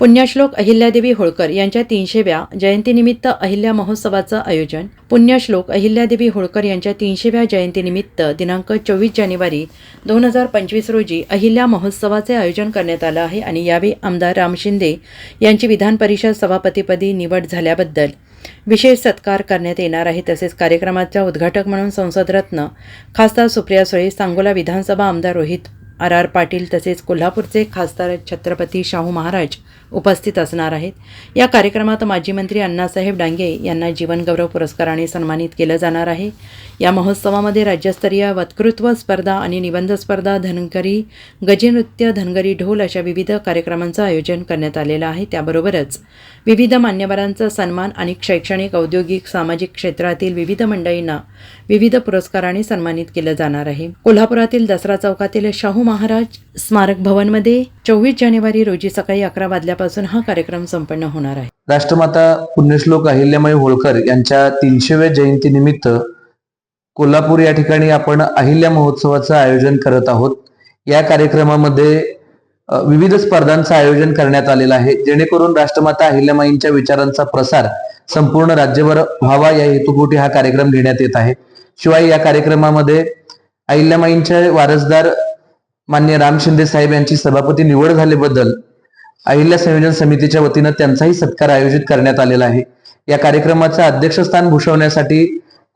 पुण्यश्लोक अहिल्यादेवी होळकर यांच्या तीनशेव्या जयंतीनिमित्त अहिल्या महोत्सवाचं आयोजन. पुण्यश्लोक अहिल्यादेवी होळकर यांच्या तीनशेव्या जयंतीनिमित्त दिनांक चोवीस जानेवारी दोन हजार पंचवीस रोजी अहिल्या महोत्सवाचे आयोजन करण्यात आलं आहे आणि यावेळी आमदार राम शिंदे यांची विधान परिषद सभापतीपदी निवड झाल्याबद्दल विशेष सत्कार करण्यात येणार आहे. तसेच कार्यक्रमाच्या उद्घाटक म्हणून संसदरत्न खासदार सुप्रिया सुळे सांगोला विधानसभा आमदार रोहित आर आर पाटील तसेच कोल्हापूरचे खासदार छत्रपती शाहू महाराज उपस्थित असणार आहेत. या कार्यक्रमात माजी मंत्री अण्णासाहेब डांगे यांना जीवनगौरव पुरस्काराने सन्मानित केलं जाणार आहे. या महोत्सवामध्ये राज्यस्तरीय वक्तृत्व स्पर्धा आणि निबंध स्पर्धा धनगरी गजनृत्य धनगरी ढोल अशा विविध कार्यक्रमांचं आयोजन करण्यात आलेलं आहे. त्याबरोबरच विविध मान्यवरांचा सन्मान आणि शैक्षणिक औद्योगिक सामाजिक क्षेत्रातील विविध मंडळींना विविध पुरस्काराने सन्मानित केलं जाणार आहे. कोल्हापुरातील दसरा चौकातील शाहू महाराज स्मारक भवनमध्ये चोवीस जानेवारी रोजी सकाळी अकरा वाजल्यापासून हा कार्यक्रम संपन्न होणार आहे. राष्ट्रमाता पुण्यश्लोक अहिल्यामाई होळकर यांच्या तीनशेव्या जयंतीनिमित्त कोल्हापूर या ठिकाणी आपण अहिल्या महोत्सवाचं आयोजन करत आहोत. या कार्यक्रमामध्ये विविध स्पर्धांचं आयोजन करण्यात आलेलं आहे. जेणेकरून राष्ट्रमाता अहिल्यामाईंच्या विचारांचा प्रसार संपूर्ण राज्यभर व्हावा या हेतुपोटी हा कार्यक्रम घेण्यात येत आहे. शिवाय या कार्यक्रमामध्ये अहिल्यामाईंचे वारसदार मान्य राम शिंदे साहेब यांची सभापती निवड झाल्याबद्दल अहिल्या संयोजन समितीच्या वतीनं त्यांचाही सत्कार आयोजित करण्यात आलेला आहे. या कार्यक्रमाचं अध्यक्षस्थान भूषवण्यासाठी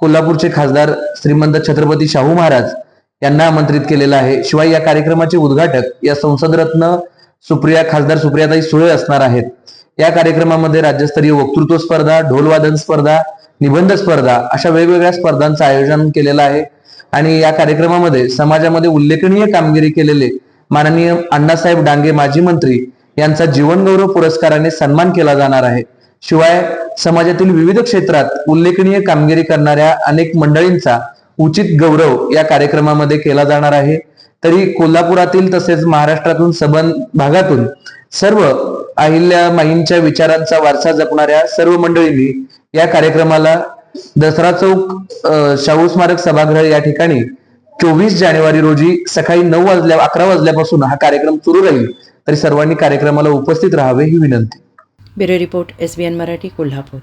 कोल्हापूरचे खासदार श्रीमंत छत्रपती शाहू महाराज यांना आमंत्रित केलेलं आहे. शिवाय या कार्यक्रमाचे उद्घाटक या संसदरत्न सुप्रिया खासदार सुप्रियाताई सुळे असणार आहेत. या कार्यक्रमामध्ये राज्यस्तरीय वक्तृत्व स्पर्धा ढोलवादन स्पर्धा निबंध स्पर्धा अशा वेगवेगळ्या स्पर्धांचं आयोजन केलेलं आहे. आणि या कार्यक्रमामध्ये समाजामध्ये उल्लेखनीय कामगिरी केलेले माननीय अण्णासाहेब डांगे माजी मंत्री यांचा जीवनगौरव पुरस्काराने सन्मान केला जाणार आहे. शिवाय समाजातील विविध क्षेत्रात उल्लेखनीय कामगिरी करणाऱ्या अनेक मंडळींचा उचित गौरव या कार्यक्रमामध्ये केला जाणार आहे. तरी कोल्हापुरातील तसेच महाराष्ट्रातून सबन भागातून सर्व अहिल्या माईंच्या विचारांचा वारसा जपणाऱ्या सर्व मंडळींनी या कार्यक्रमाला दसरा चौक शाहू स्मारक सभागृह या ठिकाणी चोवीस जानेवारी रोजी सकाळी नऊ वाजल्या अकरा वाजल्यापासून हा कार्यक्रम सुरू राहील. तरी सर्वांनी कार्यक्रमाला उपस्थित राहावे ही विनंती. Bureau report S B N Marathi Kolhapur.